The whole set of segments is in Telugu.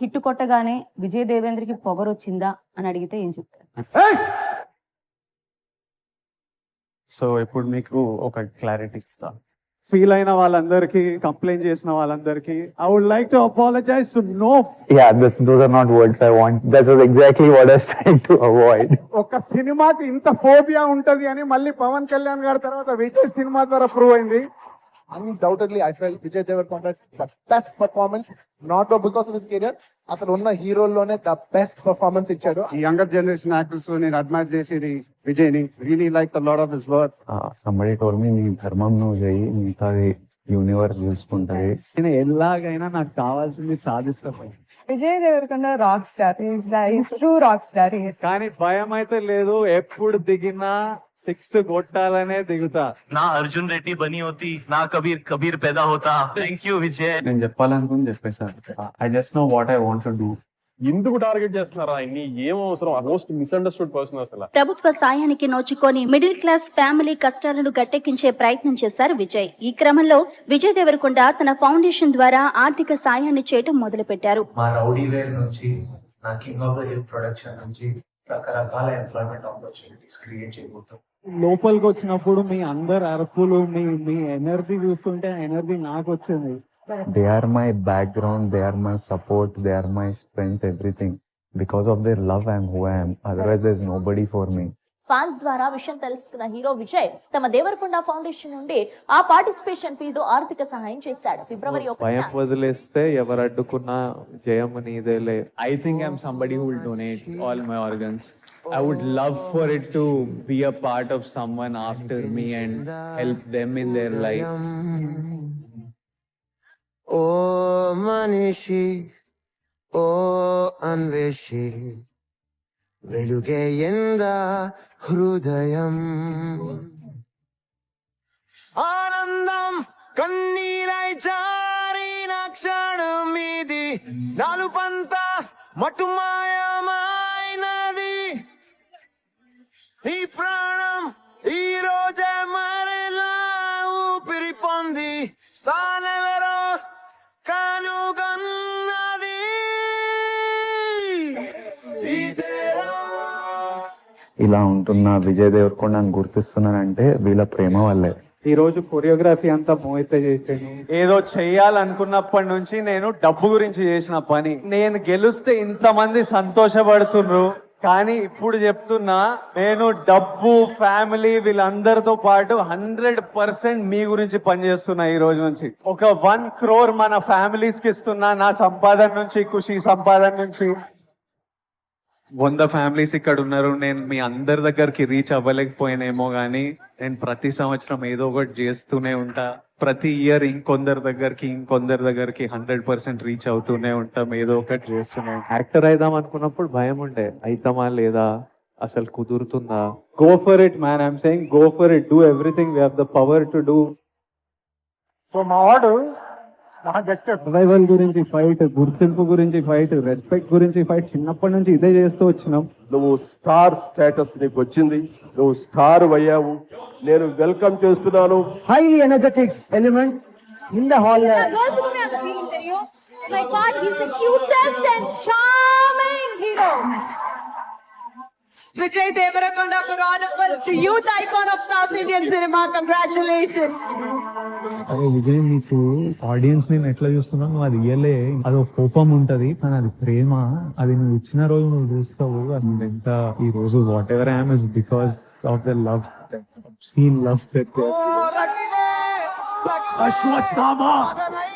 హిట్ కొట్టగానే విజయ్ దేవేంద్రకి పొగరొచ్చిందా అని అడిగితే ఏం చెప్తారు సో ఇప్పుడు మీకు ఒక క్లారిటీ ఇస్తా ఫీల్ అయిన వాళ్ళందరికీ కంప్లైంట్ చేసిన వాళ్ళందరికీ I would like to apologize to no Yeah, that's, those are not words I want. That was exactly what I was trying to avoid. ఒక సినిమాకి ఇంత ఫోబియా ఉంటది అని మళ్ళీ పవన్ కళ్యాణ్ గారి తర్వాత విజయ్ సినిమా ద్వారా ప్రూవ్ అయింది undoubtedly I felt Vijay Devarakonda the best performance not because of his career అసలు ఉన్న హీరోల్లోనే ద బెస్ట్ పర్ఫార్మెన్స్ ఇచ్చాడు. ఈ యంగర్ జనరేషన్ యాక్టర్స్ నేను అడ్మైర్ చేసేది విజయ్ని really like the lot of his work somebody told me నీ ధర్మం నువ్వు చెయ్యి మిగతాది యూనివర్స్ చూసుకుంటది. నేను ఎలాగైనా నాకు కావాల్సింది సాధిస్తా Vijay Devarakonda rock star true rock star కానీ భయం అయితే లేదు ఎప్పుడు దిగినా సిక్స్ కొట్టాలనే దిగుతా. నా అర్జున్ రెడ్డి బని అవుతి నా కబీర్ కబీర్ పెదా హోతా థ్యాంక్ యూ విజయ్. నేను చెప్పాలనుకుని చెప్పేశాను I just know what I want do ఎందుకు టార్గెట్ చేస్తున్నారా? ఇన్ని ఏం మోస్ట్ మిస్అండర్స్టూడ్ పర్సన్ అసలు. ప్రభుత్వ సాయానికి నోచుకొని మిడిల్ క్లాస్ ఫ్యామిలీ కష్టాలను గట్టెక్కించే ప్రయత్నం చేశారు విజయ్. ఈ క్రమంలో విజయ్ దేవరకొండ తన ఫౌండేషన్ ద్వారా ఆర్థిక సాయాన్ని చేయడం మొదలు పెట్టారు మా రౌడీ వేర్ నుంచి నా King of the Hill production నుంచి రకరకాల ఎంప్లాయ్మెంట్ ఆపర్చునిటీస్ క్రియేట్ చేయబోతాం లోపలికి వచ్చినప్పుడు మీ అందరు అరుపులు మీ మీ ఎనర్జీ చూస్తుంటే ఎనర్జీ నాకు వచ్చింది they are my background they are my support they are my strength everything because of their love I'm who I'm otherwise there is nobody for me fans ద్వారా విషయం తెలుసుకున్న హీరో విజయ్ తమ దేవరకొండ ఫౌండేషన్ నుండి ఆ పార్టిసిపేషన్ ఫీజు ఆర్థిక సహాయం చేశాడు. ఫిబ్రవరి భయం వదిలేస్తే ఎవరు అడ్డుకున్నా జయం నీదేలే. I think I'm somebody who will donate all my organs I would love for it to be a part of someone after me and help them in their life ఓ మనిషి ఓ అన్వేషి వెలుగే ఎంద హృదయం? ఆనందం కన్నీరై జారిన క్షణం ఇది నాలుపంత మటుమాయమైనది ఈ ప్రాణం ఈ రోజే మరలా ఊపిరి పొంది తానెవరో కనుగన్నది. ఇదేరా ఇలా ఉంటున్న విజయ్ దేవరకొండ అని గుర్తిస్తున్నానంటే వీళ్ళ ప్రేమ వల్లే. ఈ రోజు కొరియోగ్రఫీ అంతా మోహిత చేసాను ఏదో చెయ్యాలనుకున్నప్పటి నుంచి నేను డబ్బు గురించి చేసిన పని. నేను గెలిస్తే ఇంతమంది సంతోషపడుతున్నారు కానీ ఇప్పుడు చెప్తున్నా నేను డబ్బు ఫ్యామిలీ వీళ్ళందరితో పాటు హండ్రెడ్ పర్సెంట్ మీ గురించి పనిచేస్తున్నా ఈ రోజు నుంచి. ఒక వన్ క్రోర్ మన ఫ్యామిలీస్కి ఇస్తున్నా నా సంపాదన నుంచి ఖుషి సంపాదన నుంచి. వంద ఫ్యామిలీస్ ఇక్కడ ఉన్నారు. నేను మీ అందరి దగ్గరికి రీచ్ అవ్వలేకపోయినేమో కానీ నేను ప్రతి సంవత్సరం ఏదో ఒకటి చేస్తూనే ఉంటా. ప్రతి ఇయర్ ఇంకొందరి దగ్గరికి ఇంకొందరి దగ్గరికి హండ్రెడ్ పర్సెంట్ రీచ్ అవుతూనే ఉంటాం. ఏదో ఒకటి చేస్తూనే యాక్టర్ అయిదాం అనుకున్నప్పుడు భయం ఉండే. అవుతామా లేదా? అసలు కుదురుతుందా? Go for it man I'm saying go for it do everything we have the power to do so మా వాడు సర్వైవల్ గురించి ఫైట్ గుర్తింపు గురించి ఫైట్ రెస్పెక్ట్ గురించి ఫైట్ చిన్నప్పటి నుంచి ఇదే చేస్తూ వచ్చినాం. నువ్వు స్టార్ స్టేటస్ నీకు వచ్చింది. నువ్వు స్టార్ అయ్యావు. నేను వెల్కమ్ చేస్తున్నాను. Highly energetic element in the hall My God, he's the cutest and charming Vijay Devarakonda youth icon of South Indian cinema congratulation అరే విజయ్ నీకు ఆడియన్స్ నేను ఎట్లా చూస్తున్నావు నువ్వు అది ఇయ్యలే. అది ఒక కోపం ఉంటది కానీ అది ప్రేమ. అది నువ్వు ఇచ్చిన రోజు నువ్వు చూస్తావు. అసలు ఎంత ఈ రోజు whatever I'm is because of the love scene love Ashwatthama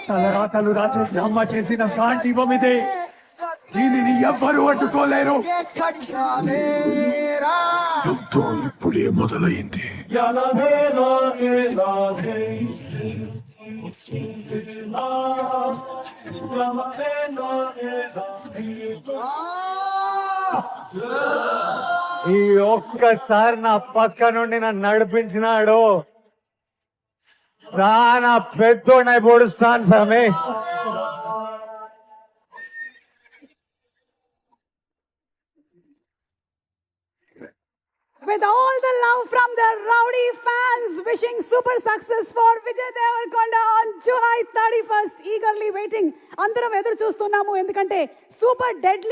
తలరాతలు రాసే బ్రహ్మ చేసిన శాంతివం ఇదే దీనిని ఎవ్వరు అడ్డుకోలేరు. యుద్ధం ఇప్పుడే మొదలైంది. ఈ ఒక్కసారి నా పక్క నుండి నన్ను నడిపించినాడు. చాలా పెద్దోడై పొడుస్తాను స్వామి. With all the love from the rowdy fans wishing super success for Vijay Devarkonda on July 31st eagerly waiting అందరం ఎదురు చూస్తున్నాము ఎందుకంటే సూపర్ డెడ్లీ